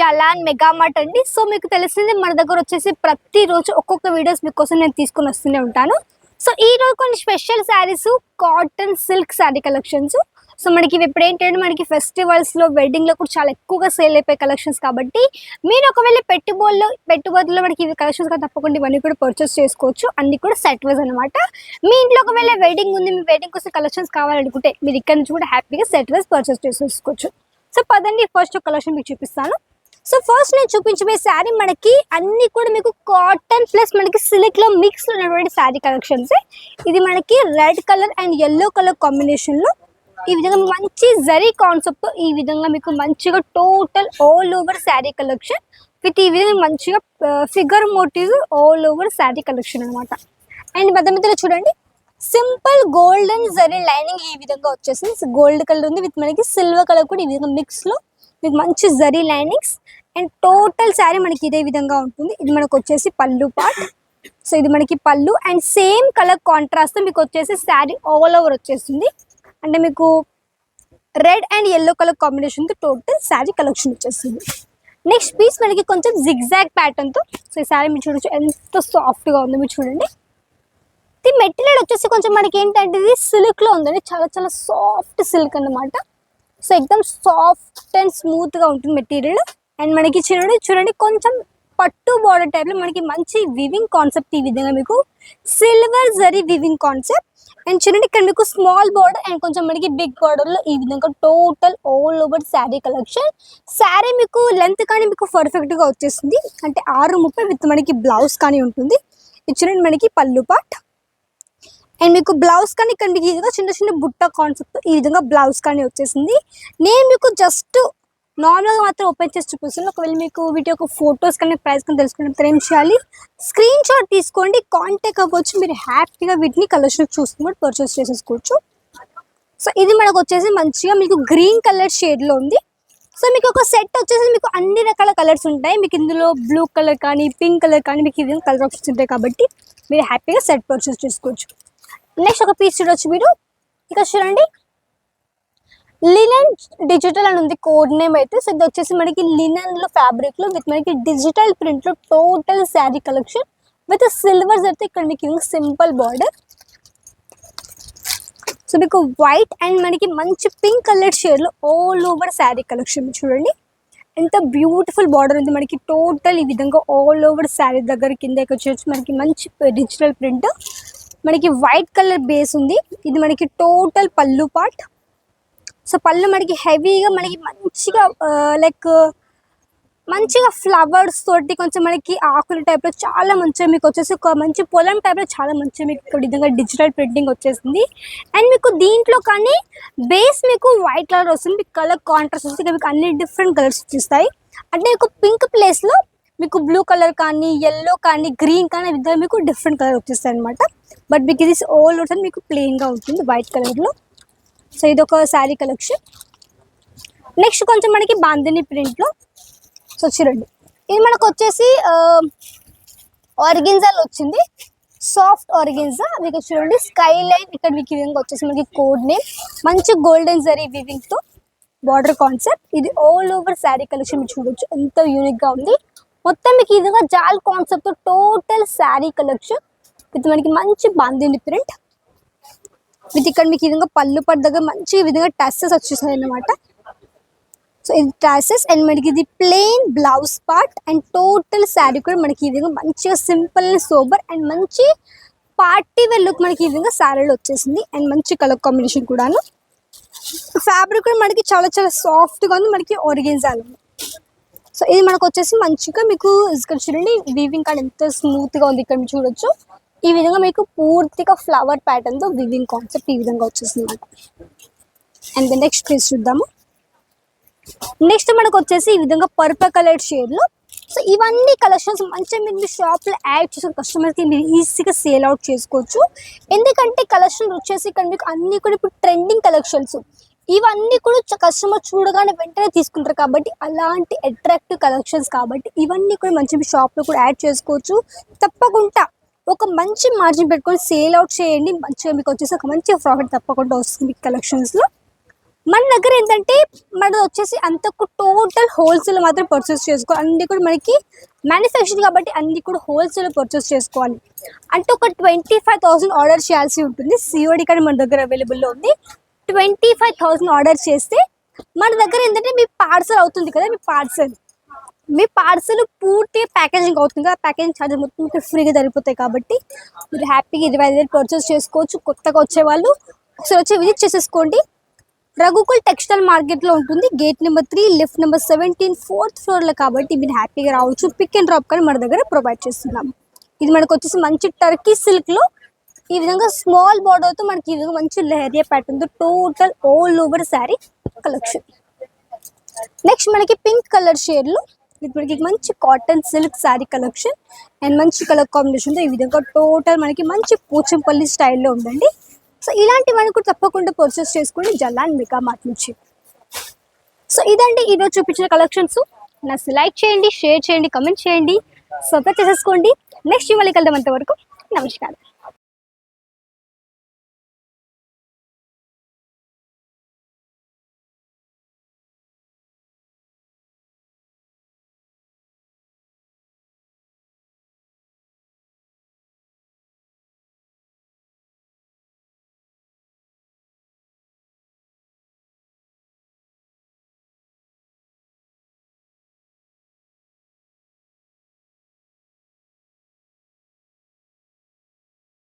Jalan Megamart అండి. So మీకు తెలిసింది మన దగ్గర వచ్చేసి ప్రతిరోజు ఒక్కొక్క వీడియోస్ మీకోసం నేను తీసుకుని వస్తూనే ఉంటాను. సో ఈ రోజు కొన్ని special saris cotton silk sari collections. So మనకి ఇవి ఇప్పుడు ఏంటంటే మనకి ఫెస్టివల్స్లో వెడ్డింగ్లో కూడా చాలా ఎక్కువగా సేల్ అయిపోయే కలెక్షన్స్ కాబట్టి మీరు ఒకవేళ పెట్టుబడుల్లో పెట్టుబడుల్లో మనకి ఇవి కలెక్షన్స్ కానీ తప్పకుండా ఇవన్నీ కూడా పర్చేస్ చేసుకోవచ్చు. అన్ని కూడా సెట్ వైజ్ అనమాట మీ ఇంట్లో ఒకవేళ వెడ్డింగ్ ఉంది మీ వెడ్డింగ్ కోసం కలెక్షన్స్ కావాలనుకుంటే మీరు ఇక్కడ నుంచి కూడా హ్యాపీగా సెట్ వైజ్ పర్చేస్ చేసుకోవచ్చు. సో పదండి ఫస్ట్ కలెక్షన్ మీకు చూపిస్తాను. సో ఫస్ట్ నేను చూపించబోయే శారీ మనకి అన్ని కూడా మీకు కాటన్ ప్లస్ మనకి సిల్క్లో మిక్స్లో ఉన్నటువంటి శారీ కలెక్షన్స్ ఇది మనకి red colour and yellow colour కాంబినేషన్లో ఈ విధంగా మంచి జరీ కాన్సెప్ట్ ఈ విధంగా మీకు మంచిగా total all over sari collection with ఈ విధంగా మంచిగా figure motif all over sari collection అన్నమాట. అండ్ మధ్య మధ్యలో చూడండి. సింపుల్ గోల్డెన్ జరీ లైనింగ్ ఈ విధంగా వచ్చేసింది. గోల్డ్ కలర్ ఉంది. విత్ మనకి సిల్వర్ కలర్ కూడా ఈ విధంగా మిక్స్లో మీకు మంచి zari linings. And total sari మనకి ఇదే విధంగా ఉంటుంది. ఇది మనకు వచ్చేసి పళ్ళు పార్ట్. సో ఇది మనకి పళ్ళు. అండ్ సేమ్ కలర్ కాంట్రాస్ట్ మీకు వచ్చేసి శారీ ఆల్ ఓవర్ వచ్చేస్తుంది. అంటే మీకు రెడ్ అండ్ ఎల్లో కలర్ కాంబినేషన్తో టోటల్ శారీ కలెక్షన్ వచ్చేస్తుంది. నెక్స్ట్ పీస్ మనకి కొంచెం జిగ్జాగ్ ప్యాటర్న్తో సో ఈ శారీ మీరు చూడొచ్చు. ఎంత సాఫ్ట్గా ఉంది ఉందో మీరు చూడండి. ఇది మెటీరియల్ వచ్చేసి కొంచెం మనకి ఏంటంటే ఇది సిల్క్లో ఉందండి. చాలా చాలా సాఫ్ట్ సిల్క్ అన్నమాట. సో ఎక్దమ్ సాఫ్ట్ అండ్ స్మూత్గా ఉంటుంది మెటీరియల్. అండ్ మనకి చూడండి చూడండి కొంచెం పట్టు బార్డర్ టైప్లో మనకి మంచి వివింగ్ కాన్సెప్ట్ ఈ విధంగా మీకు. Silver zari weaving concept and చూడండి ఇక్కడ మీకు స్మాల్ బార్డర్ అండ్ కొంచెం మనకి బిగ్ బార్డర్లో ఈ విధంగా total all over sari collection sari మీకు లెంత్ కానీ మీకు పర్ఫెక్ట్గా వచ్చేస్తుంది. అంటే ఆరు ముప్పై విత్ మనకి బ్లౌజ్ కానీ ఉంటుంది. ఇది చూడండి మనకి పళ్ళు పాట్ అండ్ మీకు బ్లౌజ్ కానీ ఇక్కడ మీకు ఈ విధంగా చిన్న చిన్న బుట్ట కాన్సెప్ట్ ఈ విధంగా బ్లౌజ్ కానీ వచ్చేసింది. నేను మీకు జస్ట్ నార్మల్గా మాత్రం ఓపెన్ చేసి చూపిస్తాను ఒకవేళ మీకు వీటి యొక్క ఫొటోస్ కానీ ప్రైస్ కానీ తెలుసుకుంటే ఏం చేయాలి? స్క్రీన్ షాట్ తీసుకోండి. కాంటాక్ట్ అవ్వచ్చు. మీరు హ్యాపీగా వీటిని కలెక్షన్ చూసుకుని పర్చేస్ చేసేసుకోవచ్చు. సో ఇది మనకు వచ్చేసి మంచిగా మీకు గ్రీన్ కలర్ షేడ్లో ఉంది. సో మీకు ఒక సెట్ వచ్చేసి మీకు అన్ని రకాల కలర్స్ ఉంటాయి. మీకు ఇందులో బ్లూ కలర్ కానీ పింక్ కలర్ కానీ మీకు ఇది కలర్ ఆప్షన్స్ ఉంటాయి కాబట్టి మీరు హ్యాపీగా సెట్ పర్చేస్ చేసుకోవచ్చు. నెక్స్ట్ ఒక పీస్ చూడొచ్చు మీరు. ఇక చూడండి. లినన్ డిజిటల్ అని ఉంది కోడ్ నేమ్ అయితే. సో ఇది వచ్చేసి మనకి లినన్లో ఫ్యాబ్రిక్లో విత్ మనకి డిజిటల్ ప్రింట్లో total sari collection with silvers అయితే ఇక్కడ మీకు సింపుల్ బార్డర్ సో మీకు వైట్ అండ్ మనకి మంచి పింక్ కలర్ షేర్లో ఆల్ ఓవర్ శారీ కలెక్షన్ చూడండి. ఎంత బ్యూటిఫుల్ బార్డర్ ఉంది మనకి టోటల్ ఈ విధంగా ఆల్ ఓవర్ శారీ దగ్గర కిందకి వచ్చేసి మనకి మంచి eh, డిజిటల్ ప్రింట్ మనకి వైట్ కలర్ బేస్ ఉంది. ఇది మనకి టోటల్ పళ్ళు పార్ట్. సో పళ్ళు మనకి హెవీగా మనకి మంచిగా లైక్ మంచిగా ఫ్లవర్స్ తోటి కొంచెం మనకి ఆకుల టైప్లో చాలా మంచిగా మీకు వచ్చేసి ఒక మంచి పొలం టైప్లో చాలా మంచిగా మీకు ఇక్కడ విధంగా డిజిటల్ ప్రింటింగ్ వచ్చేసింది. అండ్ మీకు దీంట్లో కానీ బేస్ మీకు వైట్ కలర్ వస్తుంది. మీకు కలర్ కాంట్రాస్ట్ వస్తుంది. మీకు అన్ని డిఫరెంట్ కలర్స్ వచ్చేస్తాయి. అంటే మీకు పింక్ ప్లేస్లో మీకు బ్లూ కలర్ కానీ ఎల్లో కానీ గ్రీన్ కానీ విధంగా మీకు డిఫరెంట్ కలర్ వచ్చేస్తాయి అనమాట బట్ మీకు ఇది ఓల్డ్ ఉంటుంది మీకు ప్లెయిన్గా ఉంటుంది వైట్ కలర్లో సో ఇది ఒక శారీ కలెక్షన్ నెక్స్ట్ కొంచెం మనకి బాందిని ప్రింట్లో సో చూడండి. ఇది మనకు వచ్చేసి ఆర్గిన్జాల్ వచ్చింది. సాఫ్ట్ ఆర్గిన్జా మీకు చూడండి స్కై లైన్ ఇక్కడ మీకు ఈ విధంగా వచ్చేసి మనకి కోడ్ నేమ్ మంచి గోల్డెన్ జరీ వివింగ్తో బార్డర్ కాన్సెప్ట్ ఇది ఆల్ ఓవర్ శారీ కలెక్షన్ మీరు చూడొచ్చు. ఎంత యూనిక్గా ఉంది. మొత్తం మీకు ఈ విధంగా జాల్ concept total sari collection with మనకి మంచి బాందిని ప్రింట్. విత్ ఇక్కడ మీకు ఈ విధంగా పళ్ళు పట్టు దగ్గర మంచి విధంగా టస్సెస్ వచ్చేసాయి అనమాట సో ఇది టాసెస్ అండ్ మనకి ఇది plain blouse part and total sari కూడా మనకి ఈ విధంగా మంచిగా సింపుల్ సోబర్ అండ్ మంచి పార్టీ వేర్ లుక్ మనకి ఈ విధంగా శారీలో వచ్చేసింది అండ్ మంచి కలర్ కాంబినేషన్ కూడాను. ఫ్యాబ్రిక్ కూడా మనకి చాలా చాలా సాఫ్ట్గా ఉంది మనకి ఒరిగిన్జాల్ సో ఇది మనకు వచ్చేసి మంచిగా మీకు ఇక్కడ చూడండి వీవింగ్ కార్డ్ ఎంత స్మూత్గా ఉంది ఇక్కడ మీరు చూడొచ్చు. ఈ విధంగా మీకు పూర్తిగా ఫ్లవర్ ప్యాటర్న్తో వివింగ్ కాన్సెప్ట్ ఈ విధంగా వచ్చేసింది అనమాట అండ్ దెన్ నెక్స్ట్ పీస్ చూద్దాము. నెక్స్ట్ మనకు వచ్చేసి ఈ విధంగా పర్పల్ కలర్ షేడ్లో సో ఇవన్నీ కలెక్షన్స్ మంచిగా మీరు మీ షాప్లో యాడ్ చేసుకుని కస్టమర్కి మీరు ఈజీగా సేల్ అవుట్ చేసుకోవచ్చు. ఎందుకంటే కలెక్షన్ వచ్చేసి ఇక్కడ మీకు అన్ని కూడా ఇప్పుడు ట్రెండింగ్ కలెక్షన్స్ ఇవన్నీ కూడా కస్టమర్ చూడగానే వెంటనే తీసుకుంటారు కాబట్టి అలాంటి అట్రాక్టివ్ కలెక్షన్స్ కాబట్టి ఇవన్నీ కూడా మంచి మీ కూడా యాడ్ చేసుకోవచ్చు. తప్పకుండా ఒక మంచి మార్జిన్ పెట్టుకొని సేల్ అవుట్ చేయండి. మంచిగా మీకు వచ్చేసి ఒక మంచి ప్రాఫిట్ తప్పకుండా వస్తుంది కలెక్షన్స్లో మన దగ్గర ఏంటంటే మనది వచ్చేసి అంతకు టోటల్ హోల్సేల్ మాత్రం పర్చేస్ చేసుకో అన్ని కూడా మనకి మ్యానుఫ్యాక్చరింగ్ కాబట్టి అన్ని కూడా హోల్సేల్ పర్చేస్ చేసుకోవాలి. అంటే ఒక ట్వంటీ ఫైవ్ థౌసండ్ ఆర్డర్ చేయాల్సి ఉంటుంది. సిఓడి కానీ మన దగ్గర అవైలబుల్లో ఉంది. ట్వంటీ ఫైవ్ థౌసండ్ ఆర్డర్ చేస్తే మన దగ్గర ఏంటంటే మీ పార్సల్ అవుతుంది కదా మీ పార్సల్ మీ పార్సల్ పూర్తి ప్యాకేజింగ్ అవుతుంది. కదా ప్యాకేజింగ్ ఛార్జ్ మొత్తం మీకు ఫ్రీగా సరిపోతాయి కాబట్టి మీరు హ్యాపీగా ఇరవై ఐదు వేలు పర్చేస్ చేసుకోవచ్చు. కొత్తగా వచ్చేవాళ్ళు ఒకసారి వచ్చి విజిట్ చేసేసుకోండి. రఘుకుల్ టెక్స్టైల్ మార్కెట్లో ఉంటుంది. Gate number three lift number seventeen fourth ఫ్లోర్లో కాబట్టి మీరు హ్యాపీగా రావచ్చు. పిక్ అండ్ డ్రాప్ కానీ మన దగ్గర ప్రొవైడ్ చేస్తున్నాం. ఇది మనకు వచ్చేసి మంచి టర్కీ సిల్క్లో ఈ విధంగా స్మాల్ బార్డర్తో మనకి ఈ విధంగా మంచి leheriya ప్యాటర్న్తో total all over sari collection next మనకి పింక్ కలర్ షేడ్లో ఇది మనకి మంచి cotton silk sari collection and మంచి కలర్ కాంబినేషన్తో ఈ విధంగా టోటల్ మనకి మంచి పోచంపల్లి స్టైల్లో ఉందండి. సో ఇలాంటివన్నీ కూడా తప్పకుండా పర్చేస్ చేసుకోండి. జల్లాన్ మెగా మార్ట్ నుంచి. సో ఇదండి ఈరోజు చూపించిన కలెక్షన్స్ నా లైక్ చేయండి షేర్ చేయండి కమెంట్ చేయండి సబ్స్క్రైబ్ చేసేసుకోండి. నెక్స్ట్ మళ్ళీ కలుద్దాం అంతవరకు. నమస్కారం.